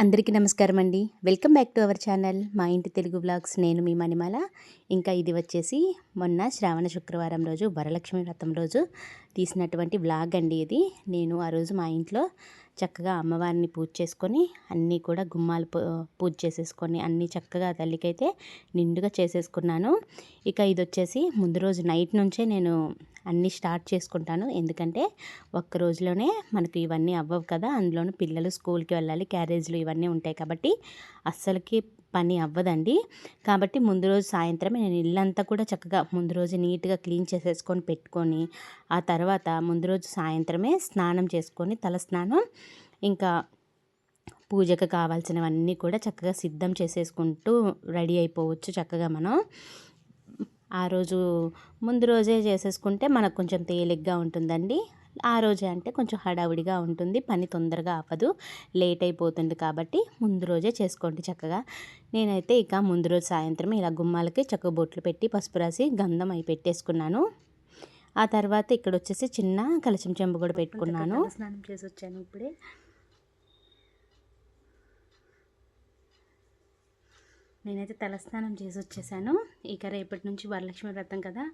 అందరికీ నమస్కారం అండి welcome back to our channel. మా ఇంటి తెలుగు బ్లాగ్స్ నేను మీ మణిమాల. ఇంకా ఇది వచ్చేసి మొన్న శ్రావణ శుక్రవారం రోజు వరలక్ష్మి వ్రతం రోజు తీసినటువంటి వ్లాగ్ అండి ఇది. నేను ఆ రోజు మా ఇంట్లో చక్కగా అమ్మవారిని పూజ చేసుకొని అన్నీ కూడా గుమ్మాలు పూజ చేసేసుకొని అన్నీ చక్కగా తల్లికైతే నిండుగా చేసేసుకున్నాను. ఇక ఇది వచ్చేసి ముందు రోజు నైట్ నుంచే నేను అన్నీ స్టార్ట్ చేసుకుంటాను. ఎందుకంటే ఒక్క రోజులోనే మనకు ఇవన్నీ అవ్వవు కదా. అందులోనూ పిల్లలు స్కూల్కి వెళ్ళాలి క్యారేజ్లు ఇవన్నీ ఉంటాయి కాబట్టి అస్సలకి పని అవ్వదండి. కాబట్టి ముందు రోజు సాయంత్రమే నేను ఇల్లంతా కూడా చక్కగా ముందు రోజు నీట్గా క్లీన్ చేసేసుకొని పెట్టుకొని ఆ తర్వాత ముందు రోజు సాయంత్రమే స్నానం చేసుకొని తల స్నానం ఇంకా పూజకు కావాల్సినవన్నీ కూడా చక్కగా సిద్ధం చేసేసుకుంటూ రెడీ అయిపోవచ్చు చక్కగా మనం. ఆ రోజు ముందు రోజే చేసేసుకుంటే మనకు కొంచెం తేలిగ్గా ఉంటుందండి. ఆ రోజే అంటే కొంచెం హడావుడిగా ఉంటుంది పని తొందరగా అవ్వదు లేట్ అయిపోతుంది కాబట్టి ముందు రోజే చేసుకోండి చక్కగా. నేనైతే ఇక ముందు రోజు సాయంత్రం ఇలా గుమ్మాలకి చక్క బొట్లు పెట్టి పసుపు రాసి గంధం అయి పెట్టేసుకున్నాను. ఆ తర్వాత ఇక్కడ వచ్చేసి చిన్న కలచం చెంబు కూడా పెట్టుకున్నాను. స్నానం చేసి వచ్చాను ఇప్పుడే. నేనైతే తలస్నానం చేసి వచ్చేసాను ఇక రేపటి నుంచి వరలక్ష్మి వ్రతం కదా.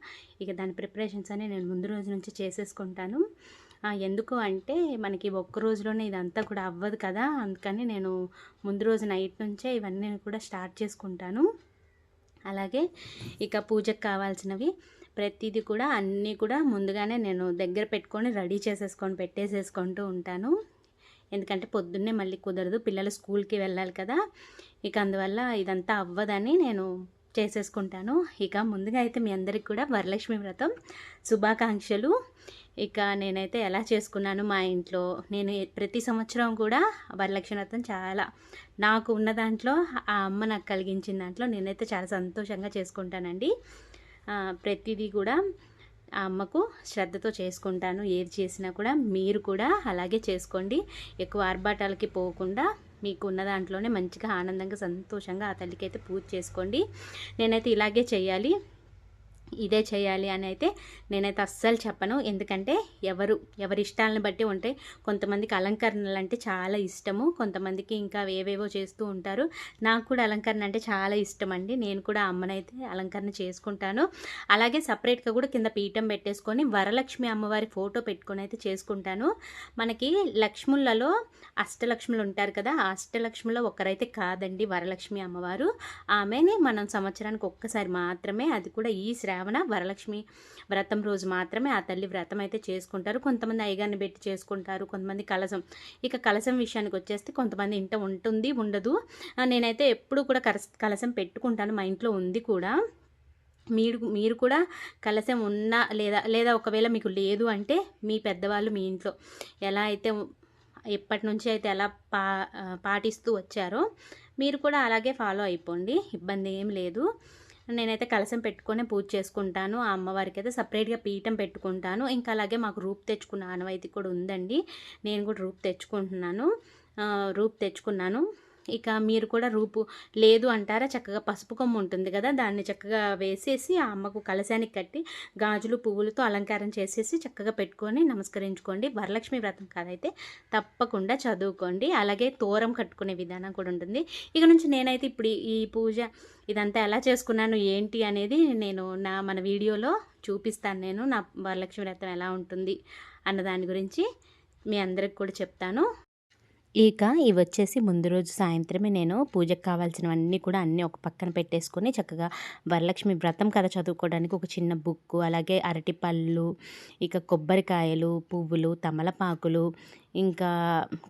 ఇక దాని ప్రిపరేషన్స్ అని నేను ముందు రోజు నుంచి చేసేసుకుంటాను. ఎందుకు అంటే మనకి ఒక్క రోజులోనే ఇదంతా కూడా అవ్వదు కదా. అందుకని నేను ముందు రోజు నైట్ నుంచే ఇవన్నీ కూడా స్టార్ట్ చేసుకుంటాను. అలాగే ఇక పూజకు కావాల్సినవి ప్రతిదీ కూడా అన్నీ కూడా ముందుగానే నేను దగ్గర పెట్టుకొని రెడీ చేసేసుకొని పెట్టేసేసుకుంటూ ఉంటాను. ఎందుకంటే పొద్దున్నే మళ్ళీ కుదరదు పిల్లలు స్కూల్కి వెళ్ళాలి కదా. ఇక అందువల్ల ఇదంతా అవ్వదని నేను చేసేసుకుంటాను. ఇక ముందుగా అయితే మీ అందరికి కూడా వరలక్ష్మి వ్రతం శుభాకాంక్షలు. ఇక నేనైతే ఎలా చేసుకున్నాను మా ఇంట్లో నేను ప్రతి సంవత్సరం కూడా వరలక్ష్మి వ్రతం చాలా నాకు ఉన్న దాంట్లో ఆ అమ్మ నాకు కలిగించిన దాంట్లో నేనైతే చాలా సంతోషంగా చేసుకుంటానండి. ప్రతిదీ కూడా ఆ అమ్మకు శ్రద్ధతో చేసుకుంటాను. ఏది చేసినా కూడా మీరు కూడా అలాగే చేసుకోండి. ఎక్కువ ఆర్భాటాలకి పోకుండా మీకు ఉన్న దాంట్లోనే మంచిగా ఆనందంగా సంతోషంగా ఆ తల్లికి అయితే పూజ చేసుకోండి. నేనైతే ఇలాగే చేయాలి. ఇదే చేయాలి అని అయితే నేనైతే అస్సలు చెప్పను. ఎందుకంటే ఎవరు ఎవరి ఇష్టాలను బట్టి ఉంటాయి. కొంతమందికి అలంకరణలు అంటే చాలా ఇష్టము. కొంతమందికి ఇంకా ఏవేవో చేస్తూ ఉంటారు. నాకు కూడా అలంకరణ అంటే చాలా ఇష్టం అండి. నేను కూడా అమ్మనైతే అలంకరణ చేసుకుంటాను. అలాగే సపరేట్గా కూడా కింద పీఠం పెట్టేసుకొని వరలక్ష్మి అమ్మవారి ఫోటో పెట్టుకొని అయితే చేసుకుంటాను. మనకి లక్ష్ములలో అష్టలక్ష్ములు ఉంటారు కదా ఆ అష్టలక్ష్మిలో ఒకరైతే కాదండి వరలక్ష్మి అమ్మవారు. ఆమెని మనం సంవత్సరానికి ఒక్కసారి మాత్రమే అది కూడా ఈ శ్రా శ్రావణ వరలక్ష్మి వ్రతం రోజు మాత్రమే ఆ తల్లి వ్రతం అయితే చేసుకుంటారు. కొంతమంది అయ్యగారిని పెట్టి చేసుకుంటారు కొంతమంది కలసం. ఇక కలసం విషయానికి వచ్చేస్తే కొంతమంది ఇంట ఉంటుంది ఉండదు. నేనైతే ఎప్పుడు కూడా కలసం పెట్టుకుంటాను మా ఇంట్లో ఉంది కూడా. మీరు మీరు కూడా కలసం ఉన్నా లేదా లేదా ఒకవేళ మీకు లేదు అంటే మీ పెద్దవాళ్ళు మీ ఇంట్లో ఎలా అయితే ఎప్పటి నుంచి అయితే ఎలా పా పాటిస్తూ వచ్చారో మీరు కూడా అలాగే ఫాలో అయిపోండి. ఇబ్బంది ఏం లేదు. నేనైతే కలసం పెట్టుకొని పూజ చేసుకుంటాను. ఆ అమ్మవారికి అయితే సపరేట్గా పీఠం పెట్టుకుంటాను. ఇంకా అలాగే మాకు రూప్ తెచ్చుకున్న ఆనవాయితీ కూడా ఉందండి. నేను కూడా రూప్ తెచ్చుకుంటున్నాను. రూప్ తెచ్చుకున్నాను. ఇక మీరు కూడా రూపు లేదు అంటారా? చక్కగా పసుపు కొమ్ము ఉంటుంది కదా దాన్ని చక్కగా వేసేసి ఆ అమ్మకు కలశానికి కట్టి గాజులు పువ్వులతో అలంకారం చేసేసి చక్కగా పెట్టుకొని నమస్కరించుకోండి. వరలక్ష్మి వ్రతం కాదైతే తప్పకుండా చదువుకోండి. అలాగే తోరం కట్టుకునే విధానం కూడా ఉంటుంది. ఇక నుంచి నేనైతే ఇప్పుడు ఈ పూజ ఇదంతా ఎలా చేసుకున్నాను ఏంటి అనేది నేను నా మన వీడియోలో చూపిస్తాను. నేను నా వరలక్ష్మి వ్రతం ఎలా ఉంటుంది అన్న దాని గురించి మీ అందరికి కూడా చెప్తాను. ఇక ఇవి వచ్చేసి ముందు రోజు సాయంత్రమే నేను పూజకు కావాల్సినవన్నీ కూడా అన్నీ ఒక పక్కన పెట్టేసుకొని చక్కగా వరలక్ష్మి వ్రతం కథ చదువుకోవడానికి ఒక చిన్న బుక్కు అలాగే అరటిపళ్ళు ఇక కొబ్బరికాయలు పువ్వులు తమలపాకులు ఇంకా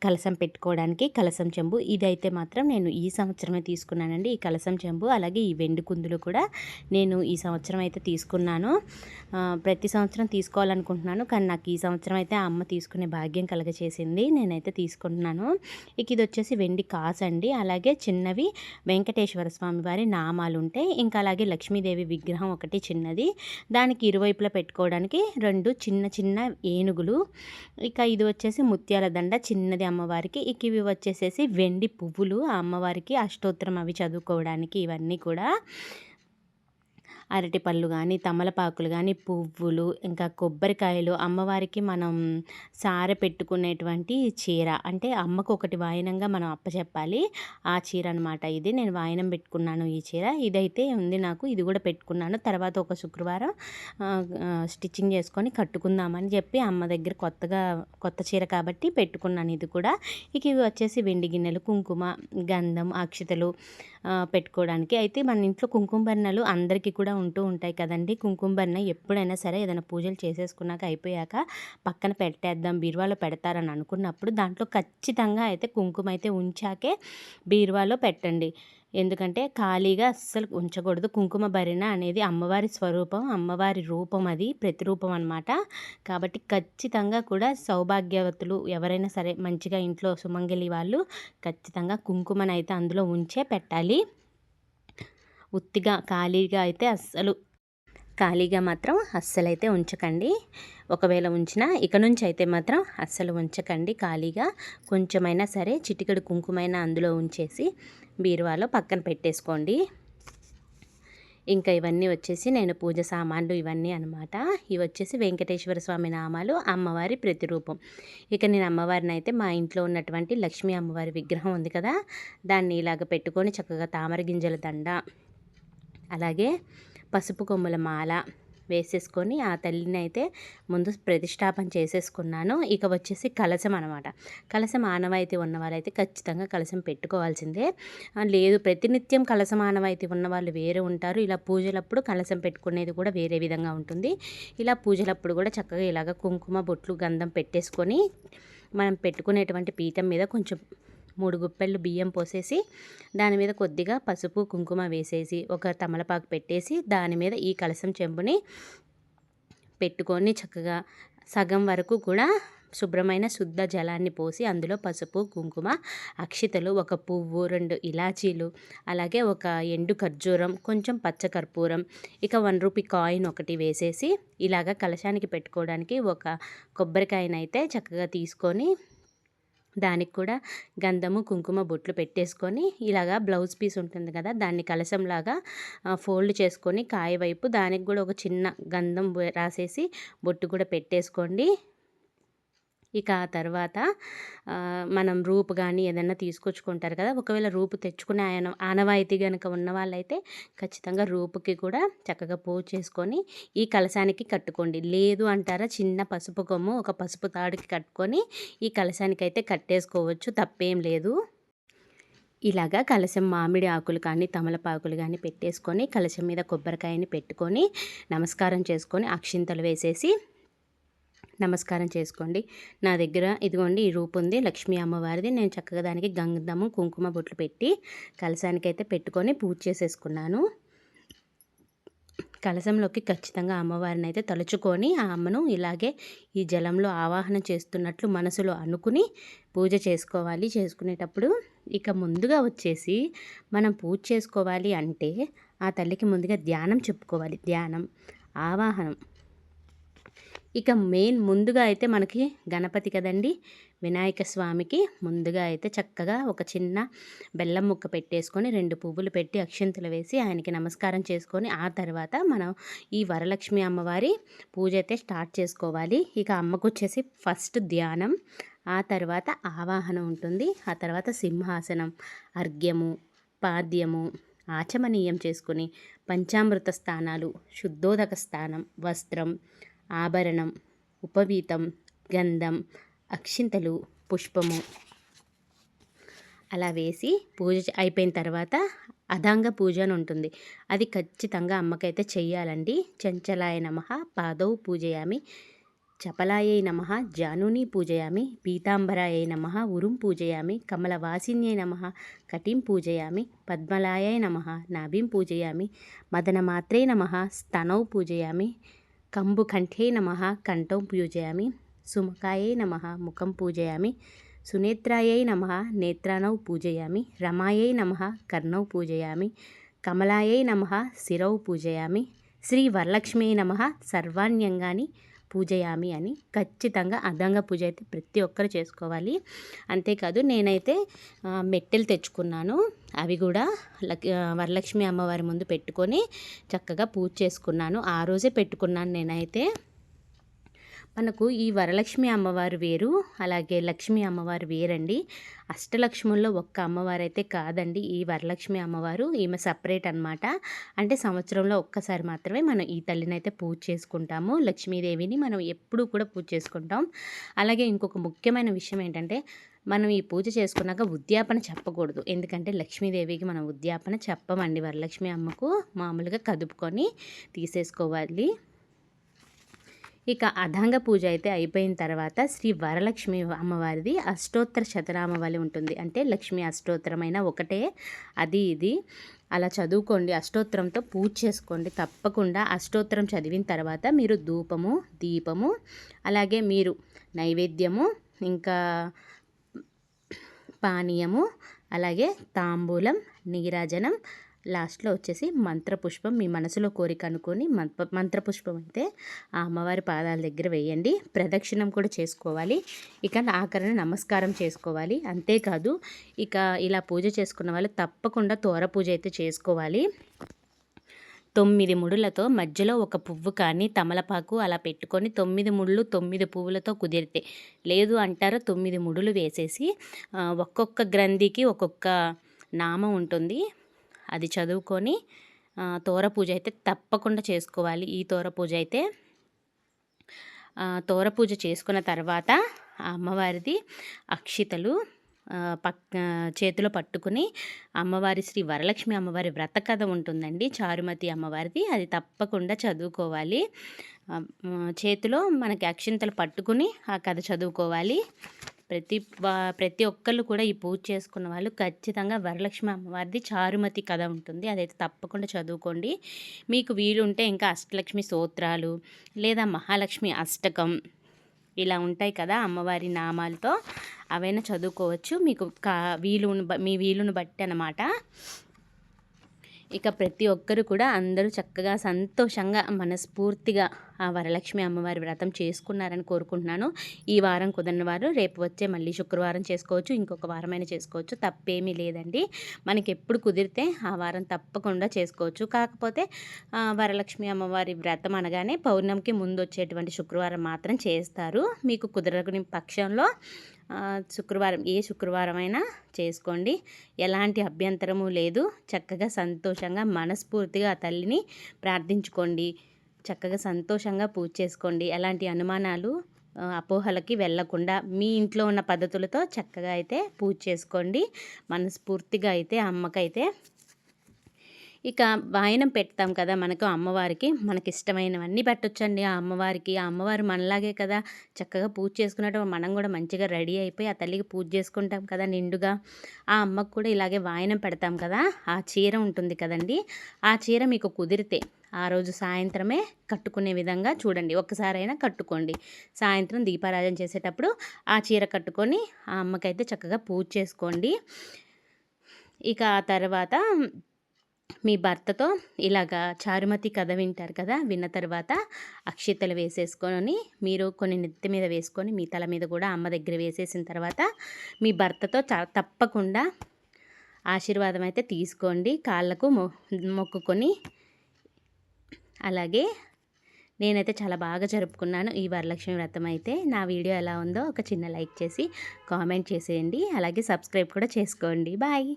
కలసం పెట్టుకోవడానికి కలసం చెంబు. ఇదైతే మాత్రం నేను ఈ సంవత్సరమే తీసుకున్నానండి. ఈ కలసం చెంబు అలాగే ఈ వెండి కుందులు కూడా నేను ఈ సంవత్సరం అయితే తీసుకున్నాను. ప్రతి సంవత్సరం తీసుకోవాలనుకుంటున్నాను కానీ నాకు ఈ సంవత్సరం అయితే ఆ అమ్మ తీసుకునే భాగ్యం కలగచేసింది. నేనైతే తీసుకుంటున్నాను. ఇక ఇది వచ్చేసి వెండి కాస్ అండి అలాగే చిన్నవి వెంకటేశ్వర స్వామి వారి నామాలు ఉంటాయి ఇంకా అలాగే లక్ష్మీదేవి విగ్రహం ఒకటి చిన్నది. దానికి ఇరువైపులా పెట్టుకోవడానికి రెండు చిన్న చిన్న ఏనుగులు. ఇక ఇది వచ్చేసి ముత్యాల దండ చిన్నది అమ్మవారికి. ఇక ఇవి వచ్చేసేసి వెండి పువ్వులు ఆ అమ్మవారికి అష్టోత్తరం అవి చదువుకోవడానికి ఇవన్నీ కూడా. అరటిపళ్ళు కానీ తమలపాకులు కానీ పువ్వులు ఇంకా కొబ్బరికాయలు అమ్మవారికి మనం సారె పెట్టుకునేటువంటి చీర. అంటే అమ్మకు ఒకటి వాయనంగా మనం అప్పచెప్పాలి. ఆ చీర అనమాట ఇది. నేను వాయనం పెట్టుకున్నాను ఈ చీర. ఇదైతే ఉంది నాకు. ఇది కూడా పెట్టుకున్నాను. తర్వాత ఒక శుక్రవారం స్టిచ్చింగ్ చేసుకొని కట్టుకుందామని చెప్పి అమ్మ దగ్గర కొత్తగా కొత్త చీర కాబట్టి పెట్టుకున్నాను ఇది కూడా. ఇక ఇవి వచ్చేసి వెండి గిన్నెలు కుంకుమ గంధం అక్షతలు పెట్టుకోవడానికి. అయితే మన ఇంట్లో కుంకుమ బర్ణాలు అందరికీ కూడా ఉంటూ ఉంటాయి కదండి. కుంకుమ బర్ణ ఎప్పుడైనా సరే ఏదైనా పూజలు చేసేసుకున్నాక అయిపోయాక పక్కన పెట్టేద్దాం బీరువాలో పెడతారని అనుకున్నప్పుడు దాంట్లో ఖచ్చితంగా అయితే కుంకుమ అయితే ఉంచాకే బీరువాలో పెట్టండి. ఎందుకంటే ఖాళీగా అస్సలు ఉంచకూడదు. కుంకుమ భరిణ అనేది అమ్మవారి స్వరూపం అమ్మవారి రూపం అది ప్రతిరూపం అనమాట కాబట్టి ఖచ్చితంగా కూడా సౌభాగ్యవతులు ఎవరైనా సరే మంచిగా ఇంట్లో సుమంగలి వాళ్ళు ఖచ్చితంగా కుంకుమనైతే అందులో ఉంచే పెట్టాలి. ఉత్తిగా ఖాళీగా అయితే అస్సలు ఖాళీగా మాత్రం అస్సలైతే ఉంచకండి. ఒకవేళ ఉంచినా ఇక నుంచి అయితే మాత్రం అస్సలు ఉంచకండి ఖాళీగా. కొంచెమైనా సరే చిటికెడు కుంకుమైనా అందులో ఉంచేసి బీరువాలో పక్కన పెట్టేసుకోండి. ఇంకా ఇవన్నీ వచ్చేసి నేను పూజ సామాన్లు ఇవన్నీ అనమాట ఇవి వచ్చేసి వెంకటేశ్వర స్వామి నామాలు అమ్మవారి ప్రతిరూపం. ఇక నేను అమ్మవారిని అయితే మా ఇంట్లో ఉన్నటువంటి లక్ష్మీ అమ్మవారి విగ్రహం ఉంది కదా దాన్ని ఇలాగ పెట్టుకొని చక్కగా తామర గింజల దండ అలాగే పసుపు కొమ్ముల మాల వేసేసుకొని ఆ తల్లిని అయితే ముందు ప్రతిష్టాపన చేసేసుకున్నాను. ఇక వచ్చేసి కలశం అనమాట కలశం ఆనవాయితీ ఉన్న వాళ్ళైతే ఖచ్చితంగా కలశం పెట్టుకోవాల్సిందే. లేదు ప్రతినిత్యం కలశం ఆనవాయితీ ఉన్న వాళ్ళు వేరే ఉంటారు. ఇలా పూజలప్పుడు కలశం పెట్టుకునేది కూడా వేరే విధంగా ఉంటుంది. ఇలా పూజలప్పుడు కూడా చక్కగా ఇలాగ కుంకుమ బొట్లు గంధం పెట్టేసుకొని మనం పెట్టుకునేటువంటి పీఠం మీద కొంచెం మూడు గుప్పెళ్ళు బియ్యం పోసేసి దాని మీద కొద్దిగా పసుపు కుంకుమ వేసేసి ఒక తమలపాకు పెట్టేసి దాని మీద ఈ కలసం చెంబుని పెట్టుకొని చక్కగా సగం వరకు కూడా శుభ్రమైన శుద్ధ జలాన్ని పోసి అందులో పసుపు కుంకుమ అక్షితలు ఒక పువ్వు రెండు ఇలాచీలు అలాగే ఒక ఎండు ఖర్జూరం కొంచెం పచ్చ కర్పూరం ఇక వన్ రూపీ కాయిన్ ఒకటి వేసేసి ఇలాగ కలశానికి పెట్టుకోవడానికి ఒక కొబ్బరికాయనైతే చక్కగా తీసుకొని దానికి కూడా గంధము కుంకుమ బొట్లు పెట్టేసుకొని ఇలాగా బ్లౌజ్ పీస్ ఉంటుంది కదా దాన్ని కలసంలాగా ఫోల్డ్ చేసుకొని కాయ వైపు దానికి కూడా ఒక చిన్న గంధం రాసేసి బొట్టు కూడా పెట్టేసుకోండి. ఇక ఆ తర్వాత మనం రూపు కానీ ఏదన్నా తీసుకొచ్చుకుంటారు కదా! ఒకవేళ రూపు తెచ్చుకునే ఆయన ఆనవాయితీ కనుక ఉన్న వాళ్ళైతే ఖచ్చితంగా రూపుకి కూడా చక్కగా పూజ చేసుకొని ఈ కలశానికి కట్టుకోండి. లేదు అంటారా చిన్న పసుపు కొమ్ము ఒక పసుపు తాడుకి కట్టుకొని ఈ కలశానికి అయితే కట్టేసుకోవచ్చు. తప్పేం లేదు. ఇలాగా కలశం మామిడి ఆకులు కానీ తమలపాకులు కానీ పెట్టేసుకొని కలశం మీద కొబ్బరికాయని పెట్టుకొని నమస్కారం చేసుకొని అక్షింతలు వేసేసి నమస్కారం చేసుకోండి. నా దగ్గర ఇదిగోండి ఈ రూపు ఉంది. లక్ష్మీ అమ్మవారిది. నేను చక్కగా దానికి గంధము కుంకుమ బొట్లు పెట్టి కలశానికైతే పెట్టుకొని పూజ చేసేసుకున్నాను. కలశంలోకి ఖచ్చితంగా అమ్మవారిని అయితే తలుచుకొని ఆ అమ్మను ఇలాగే ఈ జలంలో ఆవాహన చేస్తున్నట్లు మనసులో అనుకుని పూజ చేసుకోవాలి. చేసుకునేటప్పుడు ఇక ముందుగా వచ్చేసి మనం పూజ చేసుకోవాలి అంటే ఆ తల్లికి ముందుగా ధ్యానం చెప్పుకోవాలి. ధ్యానం ఆవాహనం. ఇక మెయిన్ ముందుగా అయితే మనకి గణపతి కదండి. వినాయక స్వామికి ముందుగా అయితే చక్కగా ఒక చిన్న బెల్లం ముక్క పెట్టేసుకొని రెండు పువ్వులు పెట్టి అక్షంతులు వేసి ఆయనకి నమస్కారం చేసుకొని ఆ తర్వాత మనం ఈ వరలక్ష్మి అమ్మవారి పూజ అయితే స్టార్ట్ చేసుకోవాలి. ఇక అమ్మకు వచ్చేసి ఫస్ట్ ధ్యానం ఆ తర్వాత ఆవాహనం ఉంటుంది ఆ తర్వాత సింహాసనం అర్ఘ్యము పాద్యము ఆచమనీయం చేసుకుని పంచామృత స్థానాలు శుద్ధోదక స్థానం వస్త్రం ఆభరణం ఉపవీతం గంధం అక్షింతలు పుష్పము. అలా వేసి పూజ అయిపోయిన తర్వాత అదాంగ పూజ అని ఉంటుంది. అది ఖచ్చితంగా అమ్మకైతే చెయ్యాలండి. చంచలాయ నమ పాదౌ పూజయామి. చపలాయై నమ జానుని పూజయామి. పీతాంబరాయ నమ ఉరుం పూజయామి. కమలవాసిన్యై నమ కటిం పూజయామి. పద్మలాయై నమ నాభిం పూజయామి. మదనమాత్రే నమ స్తనౌ పూజయామి. కంబుకంఠే నమ కంఠం పూజయామి. సుముఖాయై నమ ముఖం పూజయామి. సునేత్రాయై నమ నేత్రానౌ పూజయామి. రమాయై నమ కర్ణౌ పూజయామి. కమలాయై నమ శిరౌ పూజయామి. శ్రీ వరలక్ష్మీ నమ సర్వాణ్యంగాని పూజయామి అని ఖచ్చితంగా అదంగ పూజ అయితే ప్రతి ఒక్కరు చేసుకోవాలి. అంతేకాదు నేనైతే మెట్టెలు తెచ్చుకున్నాను. అవి కూడా వరలక్ష్మి అమ్మవారి ముందు పెట్టుకొని చక్కగా పూజ చేసుకున్నాను. ఆ రోజే పెట్టుకున్నాను నేనైతే. మనకు ఈ వరలక్ష్మి అమ్మవారు వేరు అలాగే లక్ష్మి అమ్మవారు వేరండి. అష్టలక్ష్ముల్లో ఒక్క అమ్మవారు అయితే కాదండి ఈ వరలక్ష్మి అమ్మవారు ఈమె సపరేట్ అనమాట అంటే సంవత్సరంలో ఒక్కసారి మాత్రమే మనం ఈ తల్లిని అయితే పూజ చేసుకుంటాము. లక్ష్మీదేవిని మనం ఎప్పుడూ కూడా పూజ చేసుకుంటాం. అలాగే ఇంకొక ముఖ్యమైన విషయం ఏంటంటే మనం ఈ పూజ చేసుకున్నాక ఉద్యాపన చెప్పకూడదు. ఎందుకంటే లక్ష్మీదేవికి మనం ఉద్యాపన చెప్పమండి. వరలక్ష్మి అమ్మకు మామూలుగా కదుపుకొని తీసేసుకోవాలి. ఇక అధాంగ పూజ అయితే అయిపోయిన తర్వాత శ్రీ వరలక్ష్మి అమ్మవారిది అష్టోత్తర శతనామవళి ఉంటుంది. అంటే లక్ష్మి అష్టోత్తరమైన ఒకటే. అది ఇది. అలా చదువుకోండి అష్టోత్తరంతో పూజ చేసుకోండి. తప్పకుండా అష్టోత్తరం చదివిన తర్వాత మీరు ధూపము దీపము అలాగే మీరు నైవేద్యము ఇంకా పానీయము అలాగే తాంబూలం నీరాజనం లాస్ట్లో వచ్చేసి మంత్రపుష్పం. మీ మనసులో కోరిక అనుకొని మంత్ర మంత్రపుష్పం అయితే ఆ అమ్మవారి పాదాల దగ్గర వేయండి. ప్రదక్షిణం కూడా చేసుకోవాలి. ఇక ఆఖరణ నమస్కారం చేసుకోవాలి. అంతేకాదు ఇక ఇలా పూజ చేసుకున్న వాళ్ళు తప్పకుండా తోర పూజ అయితే చేసుకోవాలి. తొమ్మిది ముడులతో మధ్యలో ఒక పువ్వు కానీ తమలపాకు అలా పెట్టుకొని తొమ్మిది ముళ్ళు తొమ్మిది పువ్వులతో కుదిరితే. లేదు అంటారు తొమ్మిది ముడులు వేసేసి ఒక్కొక్క గ్రంథికి ఒక్కొక్క నామం ఉంటుంది. అది చదువుకొని తోర పూజ అయితే తప్పకుండా చేసుకోవాలి. ఈ తోర పూజ అయితే తోర పూజ చేసుకున్న తర్వాత అమ్మవారిది అక్షితలు పక్ చేతిలో పట్టుకుని అమ్మవారి శ్రీ వరలక్ష్మి అమ్మవారి వ్రత కథ ఉంటుందండి. చారుమతి అమ్మవారిది. అది తప్పకుండా చదువుకోవాలి. చేతిలో మనకి అక్షింతలు పట్టుకుని ఆ కథ చదువుకోవాలి. ప్రతి ప్రతి ఒక్కళ్ళు కూడా ఈ పూజ చేసుకున్న వాళ్ళు ఖచ్చితంగా వరలక్ష్మి అమ్మవారిది చారుమతి కథ ఉంటుంది. అదైతే తప్పకుండా చదువుకోండి. మీకు వీలుంటే ఇంకా అష్టలక్ష్మి సూత్రాలు లేదా మహాలక్ష్మి అష్టకం ఇలా ఉంటాయి కదా అమ్మవారి నామాలతో. అవైనా చదువుకోవచ్చు. మీకు కా వీలును మీ వీలును బట్టి అనమాట ఇక ప్రతి ఒక్కరు కూడా అందరూ చక్కగా సంతోషంగా మనస్ఫూర్తిగా ఆ వరలక్ష్మి అమ్మవారి వ్రతం చేసుకున్నారని కోరుకుంటున్నాను. ఈ వారం కుదరిన వారు రేపు వచ్చే మళ్ళీ శుక్రవారం చేసుకోవచ్చు ఇంకొక వారమైనా చేసుకోవచ్చు తప్పేమీ లేదండి. మనకి ఎప్పుడు కుదిరితే ఆ వారం తప్పకుండా చేసుకోవచ్చు. కాకపోతే వరలక్ష్మి అమ్మవారి వ్రతం అనగానే పౌర్ణమికి ముందు వచ్చేటువంటి శుక్రవారం మాత్రం చేస్తారు. మీకు కుదరని పక్షంలో శుక్రవారం ఏ శుక్రవారం అయినా చేసుకోండి. ఎలాంటి అభ్యంతరము లేదు. చక్కగా సంతోషంగా మనస్ఫూర్తిగా ఆ తల్లిని ప్రార్థించుకోండి. చక్కగా సంతోషంగా పూజ చేసుకోండి. ఎలాంటి అనుమానాలు అపోహలకి వెళ్ళకుండా మీ ఇంట్లో ఉన్న పద్ధతులతో చక్కగా అయితే పూజ చేసుకోండి. మనస్ఫూర్తిగా అయితే అమ్మకైతే ఇక వాయనం పెడతాం కదా మనకు అమ్మవారికి. మనకి ఇష్టమైనవన్నీ పెట్టొచ్చండి ఆ అమ్మవారికి. ఆ అమ్మవారు మనలాగే కదా చక్కగా పూజ చేసుకున్నట్టు మనం కూడా మంచిగా రెడీ అయిపోయి ఆ తల్లికి పూజ చేసుకుంటాం కదా నిండుగా. ఆ అమ్మకు కూడా ఇలాగే వాయనం పెడతాం కదా ఆ చీర ఉంటుంది కదండి. ఆ చీర మీకు కుదిరితే ఆ రోజు సాయంత్రమే కట్టుకునే విధంగా చూడండి. ఒక్కసారైనా కట్టుకోండి. సాయంత్రం దీపారాధన చేసేటప్పుడు ఆ చీర కట్టుకొని ఆ అమ్మకైతే చక్కగా పూజ చేసుకోండి. ఇక ఆ తర్వాత మీ భర్తతో ఇలాగా చారుమతి కథ వింటారు కదా విన్న తర్వాత అక్షితలు వేసేసుకొని మీరు కొన్ని నెత్తి మీద వేసుకొని మీ తల మీద కూడా అమ్మ దగ్గర వేసేసిన తర్వాత మీ భర్తతో తప్పకుండా ఆశీర్వాదం అయితే తీసుకోండి. కాళ్ళకు మొ మొక్కుకొని అలాగే నేనైతే చాలా బాగా జరుపుకున్నాను ఈ వరలక్ష్మి వ్రతం అయితే. నా వీడియో ఎలా ఉందో ఒక చిన్న లైక్ చేసి కామెంట్ చేసేయండి. అలాగే సబ్స్క్రైబ్ కూడా చేసుకోండి. బాయ్!